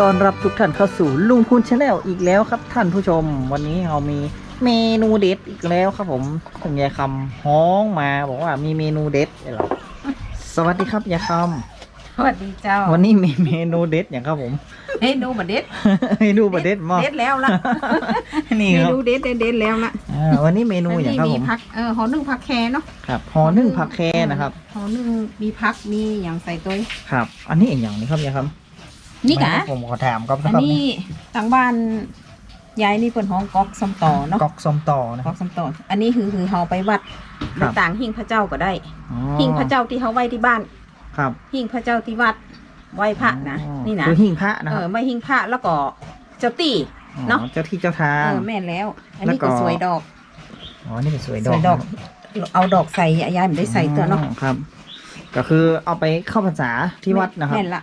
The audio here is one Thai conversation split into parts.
ต้อนรับทุกท่านเข้าสู่ลุงคุณชาแนลอีกแล้วครับท่านผู้ชม วันนี้เรามีเมนูเด็ดอีกแล้วครับผมคุณยายคำฮ้องมาบอกว่ามีเมนูเด็ดเหรอสวัสดีครับยายคสวัสดีเจ้าำวันนี้มีเมนูเด็ดอย่างครับผมเฮ้ยดูมาเด็ดเมนูบะเด็ดมากเด็ดแล้วล่ะนี่เมครับนูเด็ดเด็ดเด็ดแล้วล่ะอ่าวันนี้เมนูอย่างครับมีผมผักเออหอนึ่งผักแคเนาะครับห่อนึ่งผักแคนะครับหอนึ่งมีผักมีอย่างใส่ตัวครับ อันนี้อีกอย่างนี้ครับยายคำ นี่กะผมขอถามครับอันนี้ทางบ้านยายนี่เปิ่นห้องก๊อกสมต่อเนาะกอกซอมต่อนะคก๊รัอบกสมต่ออันนี้คือคือเฮาไปวัดหครัรือบต่างหิ้งพระเจ้าก็ได้อ๋อหิ้งพระเจ้าที่เฮาไว้ที่บ้าน ครับ หิ้งพระเจ้าที่วัดไหว้พระนะอ๋อนี่นะคือหิ้งพระนะเอครัอบไม่หิ้งพระแล้วก็เจ้าตี้เนาะอ๋อเจ้าที่เจ้าทาเองอแม่นแล้ว อันนี้แล้วก็ก็สวยดอกอ๋อนี่เป็นสวยดสอกวยดอก เอาดอกใส่ยายไม่ได้ใส่ตัวเนาะอ๋อครับ ก็คือเอาไปเข้าพรรษาที่วัดนะครับ แม่นละ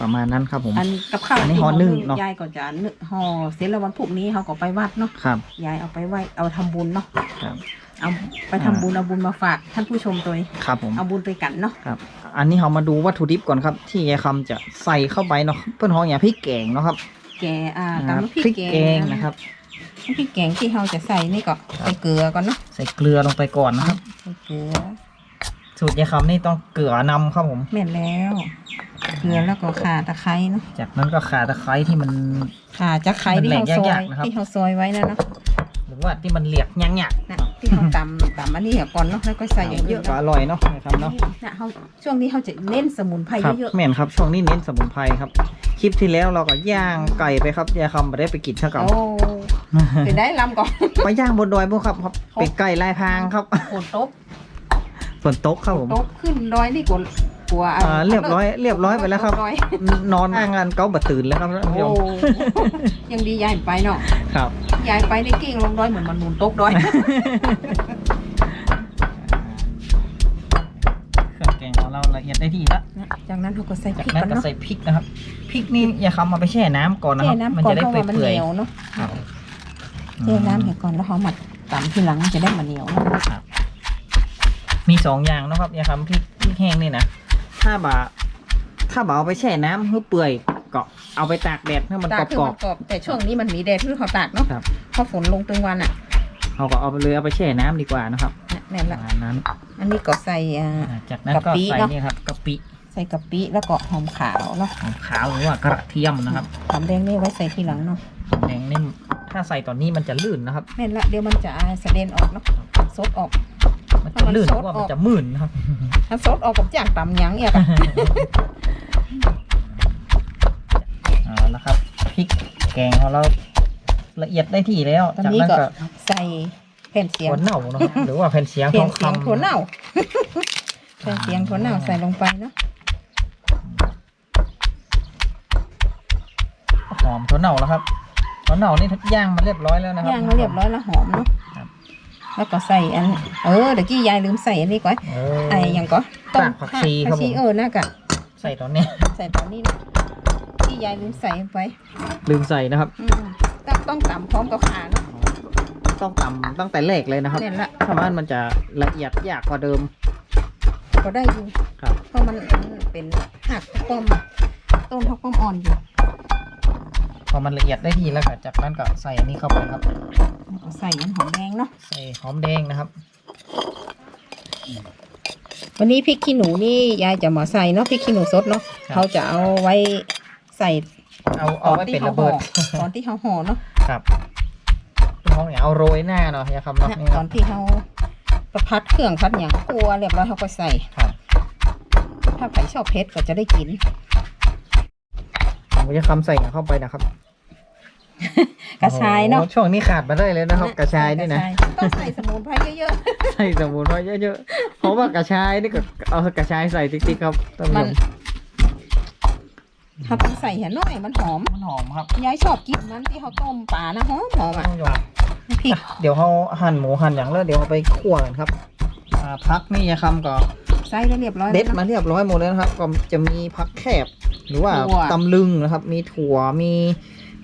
ประมาณนั้นครับผม อันกับข้าวอันนี้ห่อนึ่งเนาะยายก็จะนึ่งห่อเสร็จแล้ววันพรุ่งนี้เขาก็ไปวัดเนาะครับยายเอาไปไหว้เอาทำบุญเนาะครับ เอาไปทำบุญเอาบุญมาฝากท่านผู้ชมตัวเองครับผม เอาบุญไปกันเนาะครับ อันนี้เรามาดูวัตถุดิบก่อนครับ ที่ยายคำจะใส่เข้าไปเนาะเพื่อนห้องอย่างพริกแกงเนาะครับแกงอ่าอ่าตำน้ำพริกพริกแกแกงงนะครับ น้ำพริกแกงที่เราจะใส่นี่ก็ใส่เกลือก่อนเนาะใส่เกลือลงไปก่อนนะครับ ใส่เกลือ สูตรยายคำนี่ต้องเกลือนำครับผมแม่นแล้ว เกลือแล้วก็ข่าตะไคร้เนาะจากนั้นก็ข่าตะไคร้ที่มัน ข่าจะไคร้ที่มันเราแหลกซอยยากๆนะครับ ที่เราซอยไว้นะเนาะหรือว่าที่มันเหลียกยักยักนะที่เราตำตำอันนี้ก่อนเนาะแล้วก็ใส่อย่างเยอะก็อร่อยเนาะยายคำเนาะนะเขาช่วงนี้เขาจะเน้นสมุนไพรครับเยอะแม่นครับช่วงนี้เน้นสมุนไพรครับ คลิปที่แล้วเราก็ย่างไก่ไปครับยายคำไม่ได้ไปกินเท่าๆกับ โอ้เป็นได้ลำก่อน ไปย่างบนดอยพวกครับครับ เป็ดไก่ลายพรางครับฝนตก ฝนตกครับผมตกขึ้นดอยนี่กลัวกลัวอ่าเรียบร้อยเรียบร้อยไปแล้วครับดอยนอนอ้างงานเก้าบัดตื่นแล้วครับท่านผู้ชโอ้มยังดียายไปเนาะครับ ยายไปในกิ้งลงดอยเหมือนมันหนุนตกดอย เครื่องแกงของเราละเอียดได้ที่แล้วจากนั้นเขาก็ใส่พจากริกนั้นกันก็เนาะใส่พริกนะครับพริกนี่อย่าคำมาไปแช่น้ำก่อนนะคเทรับน้ำมันก่อนจะได้เพราะเปื่ว่ามันเหอยนียวเนาะๆครับเทน้ำให้ก่อนแล้วเขาหมัดตำทีหลังมันจะได้มาเหนียวเนาะครับ มีสองอย่างเนาะครับอย่าคำพริกพริกแห้งนี่นะถ้าบ่าถ้าบ่าเอาไปแช่น้ำเพื่อเปื่อยก็เอาไปตากแดดให้มันกตากคือรอมับนกรอบแต่ช่วงนี้มันมีแดดที่เขาตากเนาะๆครับเพราะฝนลงตึงวันอะเราก็เอาไปเลยเอาไปแช่น้ำดีกว่านะครับเนี่ยนั่นปแหละระมาณนั้นอันนี้ก็ใส่อ่า อ่าจากนั้นก็กะปิใส่เนอะ นี่ครับกะปิใส่กะปิแล้วก็หอมขาวเนาะหอมขาวหรือว่ากระเทียมนะครับหอมแดงนี่ไว้ใส่ทีหลังเนาะหอมแดงนี่ถ้าใส่ตอนนี้มันจะลื่นนะครับ แม่นละเดี๋ยวมันจะสะเด็นออกเนาะซดออก มันจะลื่นถ้าเพมันราะว่ามันสดออกจะมื่นนะครับถ้าซดออกกับจ่างตำหยังเนี่ยค่ะเอาละครับพริกแกงของเราละเอียดได้ที่แล้วตอนจากนี้นั้นก็ก็ใส่แผ่นเสียงถั่วเน่านะครับหรือว่าแผ่นเสียงแผ่ทอนงเสียงคำถั่วเน่าแผ่นเสียงถั่วเน่าใส่ลงไปเนาะหอมถั่วเน่าแล้วครับถั่วเน่านี่ย่างมาเรียบร้อยแล้วนะครับย่างมาเรียบร้อยแล้วหอมเนาะครับ แล้วก็ใส่อัน เออเดี๋ยวกี้ยายลืมใส่อันนี้ก่อนเออ ไอ้หยังก็รากผักชีครับผม เออน่ากะใส่ตอนนี้ใส่ตอนนี้นะที่ยายลืมใส่ไปลืมใส่นะครับ อืมต้องต้องตำพร้อมกับขาเนาะต้องตำตั้งแต่แรกเลยนะครับเนี่ยละถ้ามันมันจะละเอียดยากกว่าเดิม ก็ได้อยู่ครับ เพราะมันเป็นหักป้อมต้นเขาป้อมอ่อนอยู่ พอมันละเอียดได้ที่แล้วก็จากนั้นก็ใส่อันนี้เข้าไปครับแล้วก็ใส่อันหอมแดงเนาะใส่หอมแดงนะครับ วันนี้พริกขี้หนูนี่ยายจะมาใส่เนาะพริกขี้หนูสดเนาะครับ เขาจะเอาไว้ใส่เอาเอาไว้เป็นระเบิดตอนที่เขาห่อเนาะครับเขาเนี่ยเอาโรยหน้าเนาะอย่าคำเนาะนะนี่ตคอรับนที่เขาประพัดเครื่องพัดอย่างกลัวเรียบร้อยเขาก็ใส่ ครับถ้าใครชอบเผ็ดก็จะได้กินผมจะคำใส่เข้าไปนะครับ กระชายเนาะโอ้โหช่วงนี้ขาดมาได้เลยนะครับ กระชายนี่นะกรชายต้องใส่สมุนไพรเยอะใส่สมุนไพรเยอะๆ เพราะว่ากระชายนี่ก็เอากระชายใส่ติ๊กๆครับท่านๆ ผู้มัชนมถ้าต้องใส่เห็นหน่อยมันหอม มันหอมครับยายชอบกินมันที่เขาต้มปลานะหอมหอมอะท่านผู้ชมพริกเดี๋ยวเขาหั่นหมูหั่นอย่างแล้วเดี๋ยวเอาไปคั่วกันครับอ่าพักนี่ยาคำก็ใส่ได้เรียบร้อยเด็ดแล้วมานะเรียบร้อยหมดแล้วนะครับ ก็จะมีผักแคบหรือว่าถั่วตำลึงนะครับ มีถั่วมี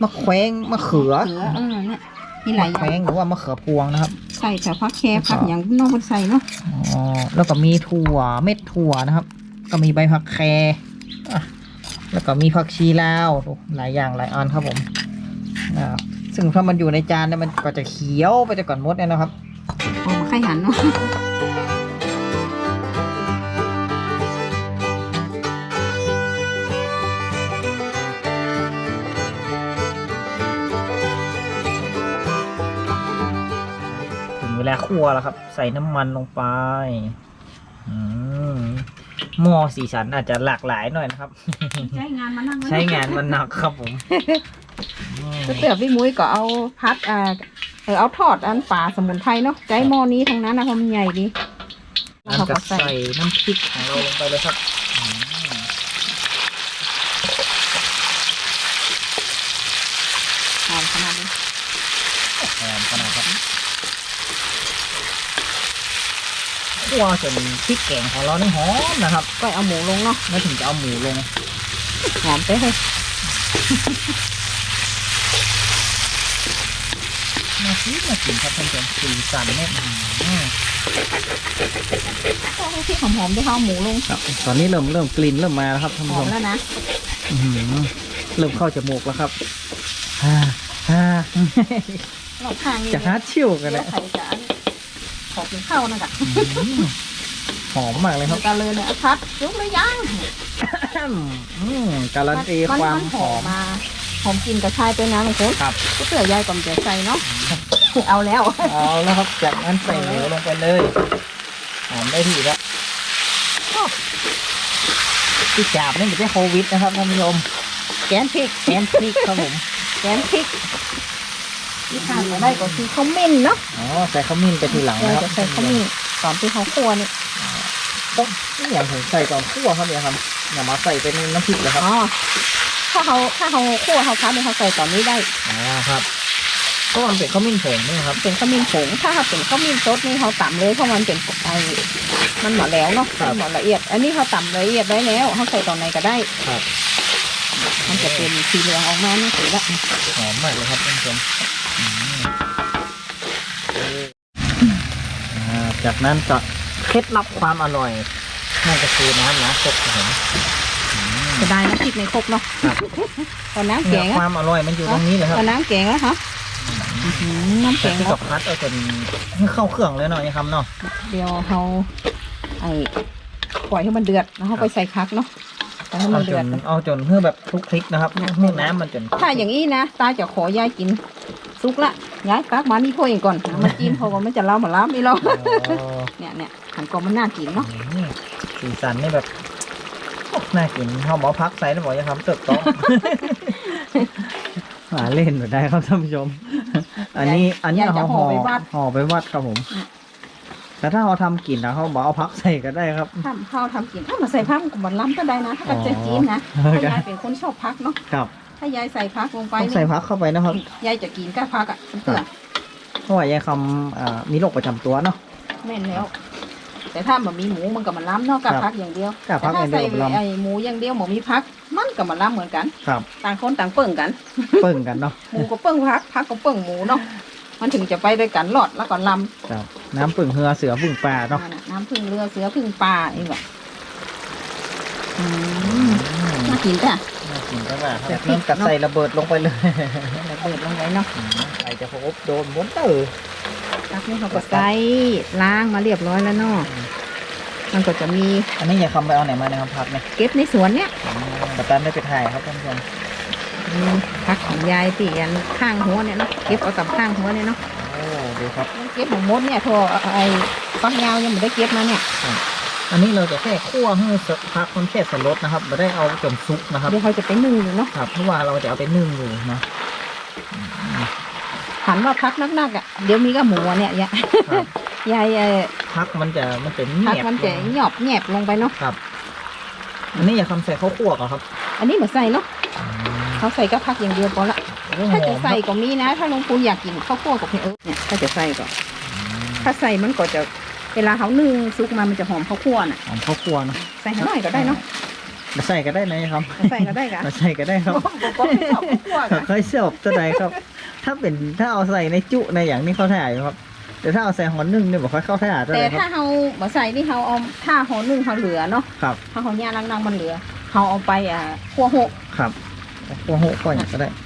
มะแขวงมะเขือเขือเออเนี่ยมีหลายอแขวย่างงหรือว่ามะเขือพวงนะครับ ใส่แต่ผักแครผักอย่างน้องมันใส่เนาะอ๋อแล้วก็มีถั่วเม็ดถั่วนะครับ ก็มีใบผักแคอะแล้วก็มีผักชีลาวหลายอย่างหลายอันครับผมอ่าซึ่งถ้ามันอยู่ในจานเนี่ยมันก็จะเขียวไปแต่ก่อนมดเนี่ยนะครับโอ้มาไข่หันเนาะ ลาคั่วแล้วครับ ใส่น้ำมันลงไปอืมหม้อสีสันอาจจะหลากหลายหน่อยนะครับ ใช้งานมานั่งใช้งานมันหนักครับผมอืมก็เตือพี่มุ้ยก็เอาพัดอ่าเออเอาทอดอันป่าสมุนไพรเนาะใจหม้อนี้ทั้งนั้นนะเพราะมันใหญ่ดีแล้วเราเขาจะก็ใส่ใส่น้ำพริกของเราลงไปเลยครับอืม หอมขนาดนี้ หอมขนาดครับ คั่วจนพริกแกงของเรานี่หอมนะครับก็เอาหมูลงเนาะแล้วถึงจะเอาหมูลงหอมไปเลยมาซิมากินครับท่านผู้ชมสีสันเนี่ยอืมก็ให้ที่หอมๆด้เขาเอาหมูลงครับตอนนี้เริ่มเริ่มกลิ่นเริ่มมาแล้วครับท่านหผู้อชมมแล้วนะ อื้อหือเริ่มเข้าจมูกแล้วครับฮ่าฮ่าเราข้างนี้จะฮาร์ดชิวกันเดี๋เลยวยใส่จาน ขอกินข้าวนะกะอื้อหือหอมมากเลยครับกันเลยเนี่ยพัดยุกเลยยังอืมการันตีความหอมมาหอมกินกระชายไปนะลุงคุณครับก็เสือยายก่อนจะใส่เนาะเอาแล้ว เอาแล้วครับจากนั้นใส่หมูลงไปเลยหอมได้ที่แล้วที่จับนี่ไม่ใช่โควิดนะครับท่านผู้ชมแกนพริกแอนพริกครับผมแกนพริก ที่ทานมาได้ก็คือข้าวมิ้นเนาะอ๋อใส่ขมิ้นไปทีหลังเรานะครับจะใส่ข้าวมิ้นตอนที่เขาคั่วนี่ต้องนี่อย่างผมใส่ก่อนคั่วครับเนี่ยครับอย่ามาใส่เป็นน้ำพริกเลยครับอ๋อถ้าเขาถ้าเขาคั่วเขาพัดเนี่ยเขาใส่ตอนนี้ได้อ๋อครับเพราะมันเป็นขมิ้นผงนี่ครับเป็นข้าวมิ้นผงถ้าเขาเป็นข้าวมิ้นสดนี่เขาต่ำเลยเพราะมันเป็นไอมันหมดแล้วเนาะครับมันหมดละเอียด อันนี้เขาต่ำละเอียดได้แล้วเขาใส่ตอนไหนก็ได้ครับมันจะเป็นสีเหลืองออกมานี่สีละหอมมากเลยครับท่านผู้ชมอืมอ่า จากนั้นก็เคล็ดลับความอร่อยนั่นก็คือน้ำนะครกครับผมอืมจะได้น้ำพริกในครกเนาะครับตอนน้ำแกเนี่ยงคอะวามอร่อยมันอยู่ตรงนี้เลยครับตอนน้ำแกงแล้วฮะอื้อหือน้ำแกแต่งที่แล้กัวบพัดเอาจนให้เข้าเครื่องเลยหน่อยนะครับเนาะเดี๋ยวเขาไอ้ปล่อยให้มันเดือดแล้วเขาไปใส่คักเนาะปล่อยให้มัเอานจเดือดนเอาจนเพื่อแบบคลุกคลิกนะครับเนี่ยให้น้ำมันจนถ้าอย่างนี้นะตาจะขอยายกิน ซุกละยายตักมานี่ถ้วยเองก่อนเอามาจิ้มเพราะว่ามันจะเล่ามาล้าไม่เล่าอ๋อเนี่ยเนี่ยหันกลมมันน่ากินเนาะอืมสีสันนี่แบบโอ้น่ากินข้าวหมอพักใส่แล้วบอกจะทำเติบโตหาเล่นหน่อยได้ครับท่านผู้ชม อันนี้อันนี้ยายจะเอาห่ห่ออไปวัดห่อไปวัดครับผมอะแต่ถ้าเราทำกินนะเขาบอกเอาพักใส่ก็ได้ครับทำข้าวทำกินถ้ามาใส่พักกับมันล้ำก็ได้นะ ถ้ากับอ๋อจะจีนนะเออถ้ายายเป็นคนชอบพักเนาะครับ ถ้ายายใส่พักลงไปต้องใส่พักเข้าไปนะครับ ยายจะกินก็พักอะเพื่อเพราะว่ายายคำอ่ามีโรคประจำตัวเนาะแม่นแล้ว แต่ถ้ามันมีหมูมันกับมันล้ำเนาะกับครับพักอย่างเดียวกับพักแต่ถ้าอย่างเดีใส่ยวกับล้ำไอ้หมูอย่างเดียวหมูมีพัก มันกับมันล้ำเหมือนกันครับต่างคนต่างเปิ่งกัน เปิ่งกันเนาะหมูก็เปิ่งพักพักก็เปิ่งหมูเนาะมันถึงจะไปด้วยกันหลอดแล้วก็ลครับน้ำปึ่งเฮือเสือปึ่งปลาำเนาะนั่นน่ะน้ำพึ่งเรือเสือพึ่งปลาเองแบบอืมอืมน่ากินจ้ะน่า กินก็ว่าแต่จากพรินั้นกก็เนอะใส่ระเบิดลงไปเลยระเบิดลงไว้เนาะอืมใส่จะพบโดนม้วนเตอร์พักนี่เขาก็ใส่ล้างมาเรียบร้อยแล้วเนาะมันก็จะมี อันนี้อย่าคำไปเอาไหนมานะครับพักเนี่ยเก็บในสวนเนี้ยกัปตันได้ไปถ่ายครับท่านผู้ชมมีพักของยายที่อันข้างหัวเนี่ยเนาะเก็บเอากับข้างหัวเนี่ยเนาะโอ้ดูครับเก็บของมดเนี่ยโทรไอ้ฟักยาวยังไม่ได้เก็บมาเนี่ย อันนี้เราจะแค่คั่วให้พักมันแค่สลดนะครับไม่ได้เอาจนซุกนะครับเดี๋ยวเขาจะไปนึ่งอยู่เนาะครับเพราะว่าเราจะเอาไปนึ่งอยู่นะหันว่าพักนักๆอะเดี๋ยวมีก็หมูอะเนี่ยยายครับยายเอ่อพักมันจะมันเป็นพักแหบมันจะหยอบแหยบลงไปเนาะครับ อันนี้อย่าคำใส่ข้าวคั่วก่อนครับ อันนี้เหมือนใส่เนาะอืมเขาใส่ก็พักอย่างเดียวพอละโอ้โหถ้าจะหอมใส่ครับก็มีนะ ถ้าหลวงปู่อยากกินข้าวคั่วกับพี่เอิร์ธเนี่ยถ้าจะใส่ก็อืมถ้าใส่มันก็จะ เวลาเขานึ่งซุกมามันจะหอมข้าวคั่วน่ะหอมข้าวคั่วนะใส่ให้หน่อยก็ได้เนาะมาใส่ก็ได้นะครับใส่ก็ได้ค่ะมาใส่ก็ได้ครับก็ไม่ชอบข้าวคั่วถ้าค่ะใครชอบตัวใดครับ ถ้าเป็นถ้าเอาใส่ในจุในอย่างนี้เข้าถ่ายครับแต่ถ้าเอาใส่หอนึ่งเนี่ยบอกค่อยเข้าถ่ายตัวแต่ใดคถ้ารับเขาบ่ใส่นี่เขาเอาถ้าห่อนึ่งเขาเหลือเนาะครับถ้าเขาย่าลังๆมันเหลือเขาเอาไปอ่าคั่วหกครับหัวโหก่อนอย่างก็ได้อืม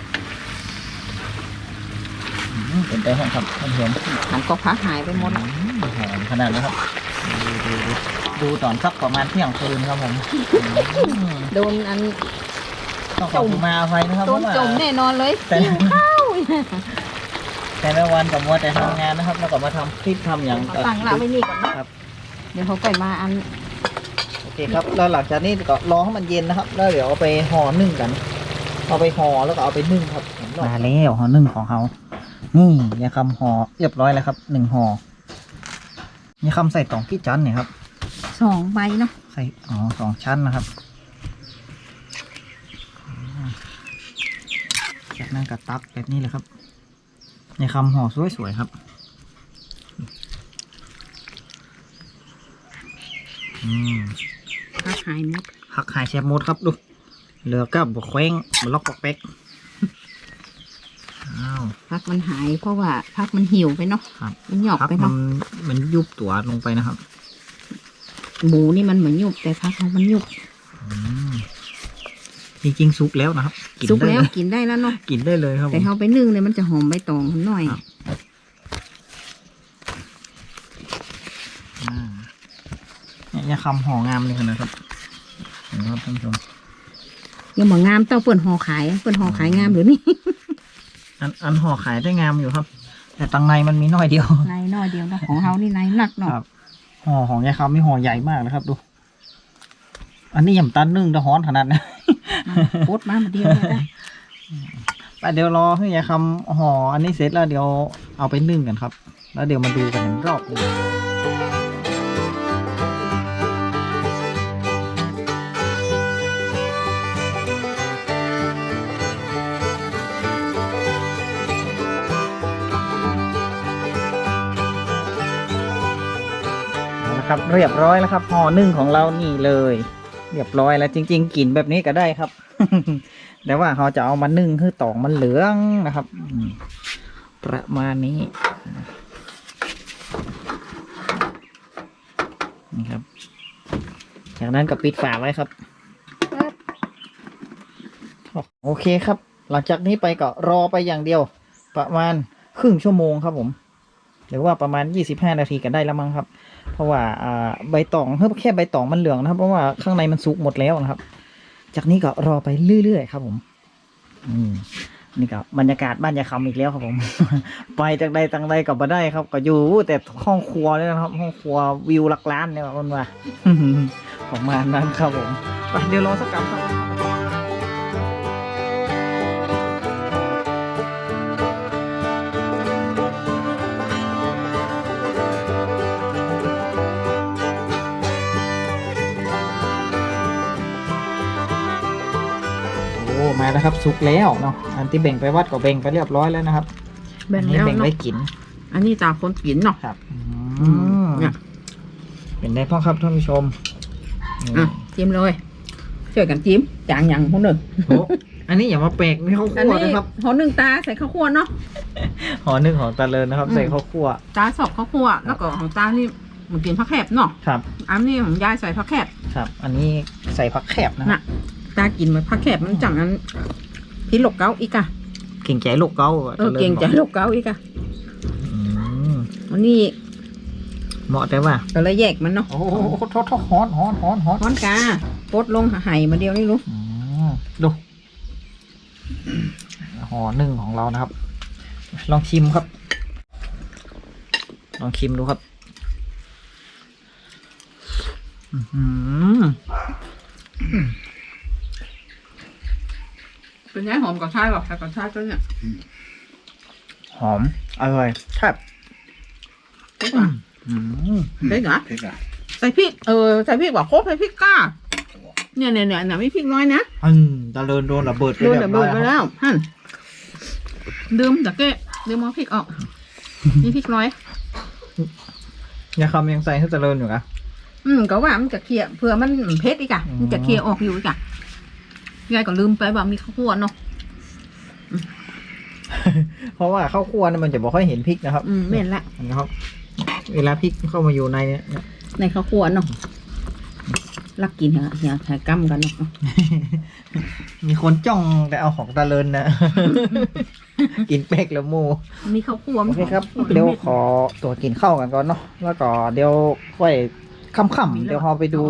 เป็นใจห้องครับท่านผู้ชมหันก็พักหายไปหมดละอืมหอมขนาดนะครับ ดูดูดูดูตอนสักประมาณเที่ยงคืนครับผมอืมโดนอันต้องขอบคุณมาอภัยนะครับโดเพนราะว่าจมแน่นอนเลยแต่หิวข้าวแต่ละวันกับมัวแต่ทำงานนะครับ แล้วก็มาทำคลิปทำอย่างเอาตั้งละไม่นี่ก่อนนะครับ เดี๋ยวเขาไปมาอันโอเคครับแล้วหลังจากนี้ก็รอให้มันเย็นนะครับ แล้วเดี๋ยวเอาไปห่อนึ่งกัน เอาไปห่อแล้วก็เอาไปนึ่งครับมาแล้วห่อนึ่งของเขา นี่ยาคำห่อเรียบร้อยแล้วครับหนึ่งห่อยาคำใส่ตองกี่จันเนี่ยครับสองใบเนาะใส่อ๋อสองชั้นนะครับอืมจากนั้นก็ตักแบบนี้เลยครับยาคำห่อสวยๆครับอืมพักหายหมดหักหายแชบมดครับดูเหลือกับบกแข้งบล็อกปอกเป๊กอ้าว พักมันหายเพราะว่าพักมันหิวไปเนาะครับ มันหยอกพักไปมัเนาะนมันยุบตัวลงไปนะครับหมูนี่มันเหมือนหยุบแต่พักเขามันหยุบอืมจริงๆซุกแล้วนะครับกินสุกได้แล้วเลยกินได้แล้วเนาะกินได้เลยครับผแต่ม เขาไปนึ่งเนี่ยมันจะหอมใบตองหน่อย ครับ อ่าเนี่ยยาคำห่องามเลยขนาดครับเห็นไหมครับท่านผู้ชม ยังเหมือนงามเต้าเปิ่นห่อขายเปิ่นห่อขายงามหรือนี่ อันอันห่อขายได้งามอยู่ครับ แต่ตังในมันมีน้อยเดียว ในน้อยเดียวเนาะของเขานี่ในหนักเนาะครับห่อของยายคำนี่ห่อใหญ่มากเลยครับดู อันนี้ยำตันนึ่งตะฮ้อนขนาดนะ โคตรมามาเดียวเลยนะไปเดี๋ยวรอให้ยายคำห่ออันนี้เสร็จแล้วเดี๋ยวเอาไปนึ่งกันครับ แล้วเดี๋ยวมาดูกันอีกรอบหนึง ครับ เรียบร้อยแล้วครับห่อนึ่งของเรานี่เลย เรียบร้อยแล้วจริง ๆกินแบบนี้ก็ได้ครับ แต่ว่าเขาจะเอามานึ่งคือตองมันเหลืองนะครับประมาณนี้นี่ครับ จากนั้นก็ปิดฝาไว้ครับ โอเคครับ หลังจากนี้ไปก็รอไปอย่างเดียว ประมาณครึ่งชั่วโมงครับผม หรือว่าประมาณ 25 นาทีกันได้แล้วมั้งครับ ราะว่าใบตองเพิ่มแค่ใบตองมันเหลืองนะครับ เพราะว่าข้างในมันสุกหมดแล้วนะครับ จากนี้ก็รอไปเรื่อยๆครับ ผมอืมนี่ก็บรรยากาศบ้านยายคำอีกแล้วครับผม ไปจากใดต่างใดก็มาได้ครับ ก็อยู่แต่ห้องครัวเนี่ยนะครับ ห้องครัววิวหลักล้านเนี่ยมันว่าประมาณนั้นครับผมไปเดี๋ยวรอสักกำครับ อ้มาแล้วครับสุกแล้วเนาะอันที่แบ่งไปวัดก็แบ่งไปเรียบร้อยแล้วนะครับแบ่งอันนี้แล้วแบ่งเนาะไว้กินอันนี้ตาคนกินเนาะ ครับอืมเนี่ย เป็นได้พ่อครับท่านผู้ชมนี่อะจิ้มเลยช่วยกันจิ้มจางอย่างคนหนึ่งโอ้อันนี้อย่ามาแปลกนี่ข้าวอันคั่วนี้นะครับหอหนึ่งตาใส่ข้าวคั่วเนาะ หอหนึ่งของตาเลินนะครับ อืม ใส่ข้าวคั่วตาสอบข้าวคั่วแล้วก็ของตานี่เหมือนกินผักแคบเนาะครับ อันนี้ของยายใส่ผักแคบ ครับ อันนี้ใส่ผักแคบนะครัน่ะบ ตากินมันผักแคบมันจังนั้นพิษหลกเก้าอีกอะเก่งใจลูกเก้าเออเก่งใจหลกเก้าอีกอะอืมอันนี้เหมาะแต่ว่าก็เลยแยกมันเนาะโอ้โหโทษโทษฮ้อนฮ้อนฮ้อนฮ้อนฮ้อนกาปดลงไห่มาเดียวนี่รู้อืมดูห่อหนึ่งของเรานะครับ ลองชิมครับ ลองชิมดูครับอื้อหือ เป็นไงหอมกับชายหรอใส่กับชายตัวเนี่ยหอม อร่อยแซ่บเด็กอะอืมเด็กอะพริกอะใส่พริก เออ ใส่พริกว่าโคบใส่พริกกล้าเนี่ยเนี่ยเนี่ยเนี่ยไม่พริกน้อยนะอืมตะเลินโดนระเบิดไปโดนเรียระบร้เบิอยดไปแล้วครับแล้วฮั่นดื่มตะเก้ดื่มเอาพริกออก นี่พริกน้อยยาคำยังใส่ให้ตะเลินอยู่นะอืมก็ว่ามันจะเคลียร์เผื่อมันเผ็ดอีกอะอืมมันจะเคลียร์ออกอยู่อีกอะ ยายก็ลืมไปว่ามีข้าวคั่วเนาะเพราะว่าข้าวคั่วเนี่ยมันจะบอกให้เห็นพริกนะครับอืมเม่นละนะครับ เวลาพริกเข้ามาอยู่ในเนี่ยในข้าวคั่วเนาะลักกินเหรออย่าถ่ายกำกันเนาะมีคนจ้องแต่เอาของตะเลินนะกินเป๊กแล้วหมูมีข้าวคั่วโอมีเคครับข้าวคั่เดี๋ยวขอตัวกินข้าวกันก่อนเนาะแล้วก็เดี๋ยวค่อยค่ำๆเดี๋ยวเราไปดู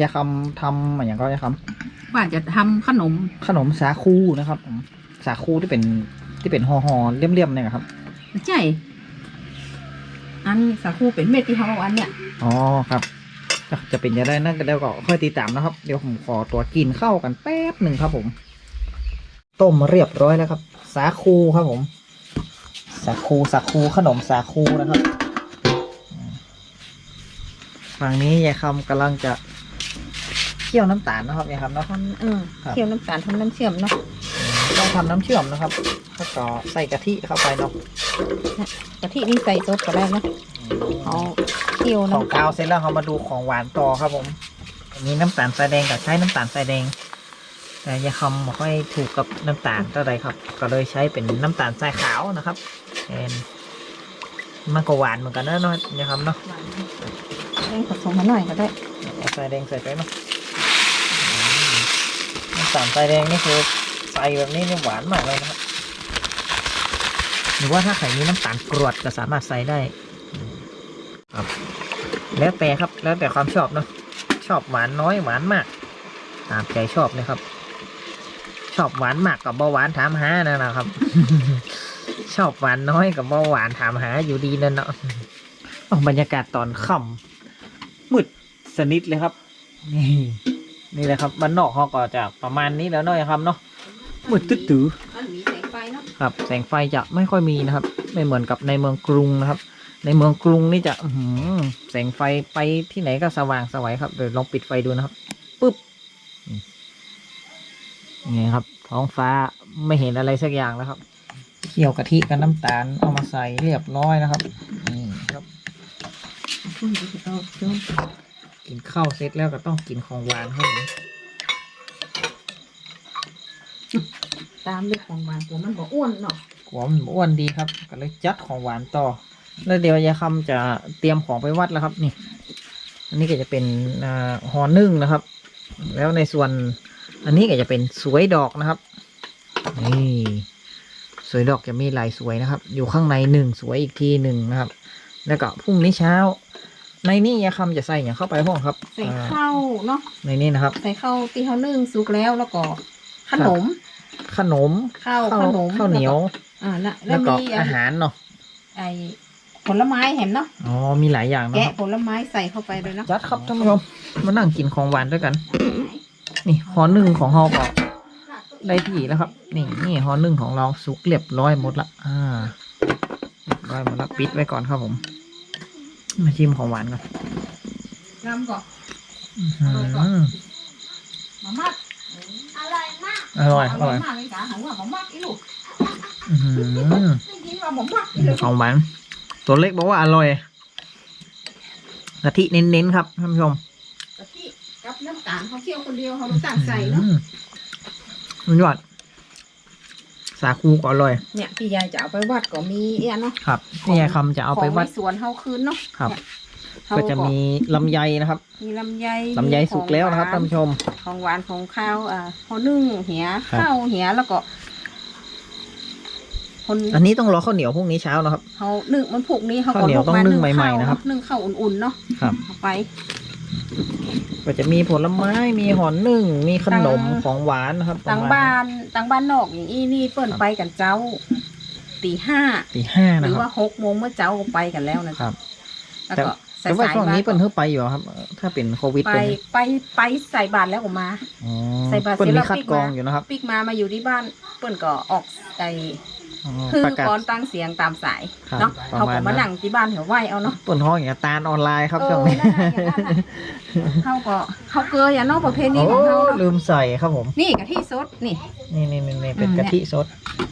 ยาคำทำอะไรอย่างก็ยาคว่าจะทำขนมำขนมสาคูนะครับผมสาคูที่เป็นที่เป็นห่อๆเลี่ยมๆเนี่ยครับใช่อันสาคูเป็นเม็ดที่เขาเอาอันเนี่ยอ๋อครับจะจะเป็นยังไงนั่นก็เดี๋ยวก็ค่อยติดตามนะครับ เดี๋ยวผมขอตัวกินข้าวกันแป๊บหนึ่งครับผม ต้มเรียบร้อยแล้วครับ สาคูครับผม สาคูสาคูขนมสาคูนะครับ ฝั่งนี้ยายคำกำลังจะ เคี่ยวน้ำตาลนะครับยายคำเนาะ ทำเออครับ เคี่ยวน้ำตาลทำน้ำเชื่อมเนาะต้องทำน้ำเชื่อมนะครับแล้วก็ใส่กะทิเข้าไปเนาะกะทินี่ใส่สดก็ได้นะเอาเคี่ยวของน้ำกาวเสร็จแล้วเรามาดูของหวานต่อครับผมอันนี้น้ำตาลทรายแดงกับใช้น้ำตาลทรายแดง แต่ยาคำไม่ค่อยถูกกับน้ำตาลเท่าไรครับ ก็เลยใช้เป็นน้ำตาลทรายขาวนะครับแทนมันก็หวานเหมือนกันนะเนาะยาคำเนาะแป้งผสมมาหน่อยก็ได้เอาทรายแดงใส่ไปเนาะอืม น้ำตาลทรายแดงนี่คือใส่แบบนี้นี่หวานมากเลยนะครับหรือว่าถ้าใครมีน้ำตาลกรวดก็สามารถใส่ได้ครับแล้วแต่ครับแล้วแต่ความชอบเนาะชอบหวานน้อยหวานมาก ตามใจชอบเลยครับ ชอบหวานมากกับเบาหวานถามหานะนะครับ ชอบหวานน้อยกับเบาหวานถามหาอยู่ดีนั่นเนาะโอ้บรรยากาศตอนค่ำมืดสนิทเลยครับนี่ นี่แหละครับบ้านนอกเขาก็จะประมาณนี้แล้วเนาะครับเนาะมืดตึ๊ดตื้ออันมีแสงไฟเนาะครับ แสงไฟจะไม่ค่อยมีนะครับ ไม่เหมือนกับในเมืองกรุงนะครับ ในเมืองกรุงนี่จะอืแสงไฟไปที่ไหนก็สว่างสวัยครับเดี๋ยวลองปิดไฟดูนะครับปุ๊บนี่ครับ ท้องฟ้าไม่เห็นอะไรสักอย่างแล้วครับเคี่ยวกะทิกับน้ำตาลเอามาใส่เรียบร้อยนะครับนี่ครับเอาเชื่อ กินข้าวเสร็จแล้วก็ต้องกินของหวานครับผมตามด้วยของหวานตัวมันบอกอ้วนเนาะกลัวมันอ้วนดีครับ ก็เลยจัดของหวานต่อ แล้วเดี๋ยวยายคำจะเตรียมของไปวัดแล้วครับ นี่ อันนี้ก็จะเป็นอ่าห่อนึ่งนะครับ แล้วในส่วนอันนี้ก็จะเป็นสวยดอกนะครับนี่สวยดอกจะมีลายสวยนะครับ อยู่ข้างในหนึ่งสวยอีกทีหนึ่งนะครับ แล้วก็พรุ่งนี้เช้า ในนี้ยายคำจะใส่อย่างเข้าไปห้องครับใส่อ่าข้าวเนาะในนี้นะครับ ใส่ข้าวที่เขานึ่งสุกแล้วแล้วก็ขนม ขนมข้าวขนมข้าวเหนียวอ่าละแล้แล้ววก็มีอาหารเนาะไอผลไม้เห็นเนาะอ๋อมีหลายอย่างนะคแกะรับผลไม้ใส่เข้าไปเลยเนาะจัดครับท่านผู้ชมมานั่งกินของหวานด้วยกัน นี่หอหนึ่งของเราก็ได้ที่แล้วครับ นี่นี่หอหนึ่งของเราสุกเรียบร้อยหมดละอ่าเรียบร้อยหมดละปิดไว้ก่อนครับผม มาชิมของหวานก่อนน้ำก่อนอื้อหือมามักอร่อยมากอร่อยอร่อยมากเลยจ้ะของว่ามามักอีลูกอื้อหือได้ยินว่ามามักอีลูกของหวานตัวเล็กบอกว่าอร่อยกะทิเน้นๆครับท่านผู้ชมกะทิกับน้ำตาลเขาเคี่ยวคนเดียวเขาไม่ต่างใส่เนาะอืมสุดยอด สาคูก็อร่อย เนี่ยพี่ยายจะเอาไปวัดก็มีเอี้ยเนาะครับนี่ไงคำจะเอาไปวัดของในสวนเฮาคืนเนาะครับ เนี่ยเฮาก็จะมีลำไยนะครับมีลำไยลำไยมีสุกแล้วนะครับขท่าอนงผู้ชม ของหวานของข้าวอ่าเขานึ่งเหียครับ ข้าวเหียแล้วก็ คนอันนี้ต้องรอข้าวเหนียวพรุ่งนี้เช้านะครับเขานึ่งมันผูกนี้เขาข้าวเหนียวต้องนึ่งใหม่ๆข้าวนะครับ นึ่งข้าวอุ่นๆเนาะครับ เอาไป ก็จะมีผลไม้มีหอนนึ่งมีขนมต่างของหวานนะครับต่างประมณบ้านต่างบ้านนอกอย่างอี้นี่เปิ้นไปกันเจ้าตีห้าตีห้าหนะรือครัว่าบหกโมงเมื่อเจ้าก็ไปกันแล้วนะครับแล้วก็สาแต่ว่าช่วงนี้ๆเปิ้ลมาเพิ่งไปอยู่ครับ ถ้าเป็นโควิดไปเป็นไปไปใส่บาตรแล้วก็มาอ๋อใส่บาตรเปิ้ลเสร็จมีแล้วคัดปิดกรองมาอยู่นะครับปิกมามาอยู่ที่บ้านเปิ้นก็ออกไอ อ๋อคือประกาศ ก่อนตั้งเสียงตามสายครับเนาะประเขามาก็ณมานั้นนั่งที่บ้านแถวไหวเอาเนาะเปิ้ลห้องอย่างกับตาลออนไลน์ครับเอช่วงอนี้นั่นน่ะอย่างนั้นน่ะ เขาก็เขาเกยอะเนาะประเพณีโอ้ของเขาเนาะลืมใส่ครับผม นี่กะทิสดนี่ นี่นี่นี่นี่เป็นอืม กะทิสด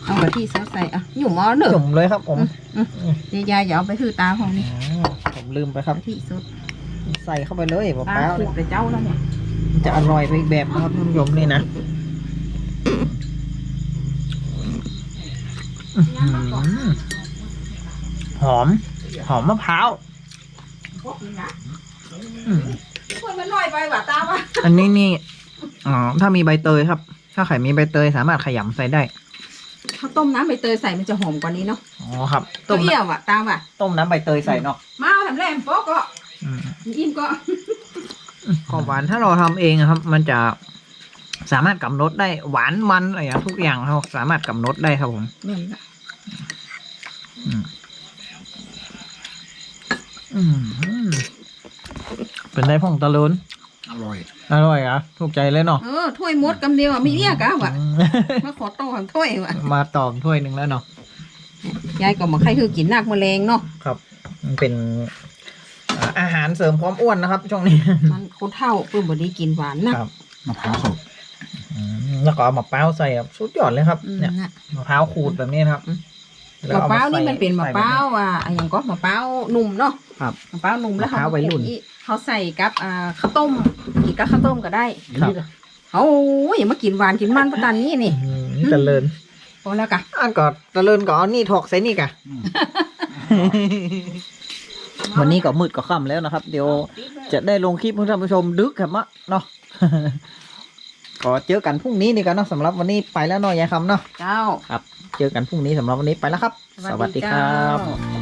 เอากะทิสดใส่อะอยู่หม้อเนอะจุ่มเลยครับผมยายยายอย่าเอาไปคือตาของนี่อ๋อผมลืมไปครับกะทิสดใส่เข้าไปเลยเปตาล่าๆขูเลยดแต่เจ้าแล้วเนี่ยมันจะอร่อยไปอีกแบบนะครับท่านผู้ชมนี่นะอื้อ หือหอม หอมมะพร้าวพวกนี้นะอืมคนมันน้อยไปว่ะตามว่ะอันนี้นี่อ๋อถ้ามีใบเตยครับ ถ้าไข่มีใบเตยสามารถขยำใส่ได้ถ้าต้มน้ำใบเตยใส่มันจะหอมกว่านี้เนาะอ๋อครับตัต้วมเอี่ยวอะตามว่ะต้มน้ำใบเตยใส่เนาะมาเอาทำแรมโป๊ะก็อืมอิ่มก็ของหวานถ้าเราทำเองอะครับ มันจะ สามารถกำหนดได้หวานมันอะไรอย่างทุกอย่างเราสามารถกำหนดได้ครับผมเหมือนกันอืมเป็นได้พ่องตะลุนอร่อย อร่อยเหรอะถูกใจเลยเนาะเออถ้วยมดกำเดียวอะไม่เรียกอะว่ะอืมมาขอโต้ของถ้วยว่ะมาตอมถ้วยหนึ่งแล้วเนาะยายก็มาใครคือกินนักแมลงเนาะครับมันเป็นอ่าอาหารเสริมความอ้วนนะครับช่วงนี้ มันคนเท่าเพิ่มบดีกินหวานนักครับมะพร้าวสดอืม แล้วก็เอามะพร้าวใส่ครับสุดยอดเลยครับอืมเนี่ยน่ะมะพร้าวขูดแบบนี้นะครับอืมแล้มะอพร้าวใส่นี่มันเป็นมะพร้าวใส่แบบอะอะอย่างก็มะพร้าวหนุ่มเนาะครับ มะพร้าวหนุ่มแล้วมะพร้าววัยรุ่น เขาใส่กับอ่าข้าวต้มกินกับข้าวต้มก็ได้ครับ โอ้ยอย่ามากินหวานกินมันประตานนี้นี่อืมเจริญพอแล้วกะอันก็เจริญก็เอานี่ถอกใส่นี่กะอืมวันนี้ก็มืดก็ค่ำแล้วนะครับ เดี๋ยวจะได้ลงคลิปให้ท่านผู้ชมดึกครับมะเนาะ ก็เจอกันพรุ่งนี้นี่กันเนาะสำหรับวันนี้ไปแล้วเนาะยายคำเนาะเจ้าเจอกันพรุ่งนี้สำหรับวันนี้ไปแล้วครับ สวัสดีเจ้า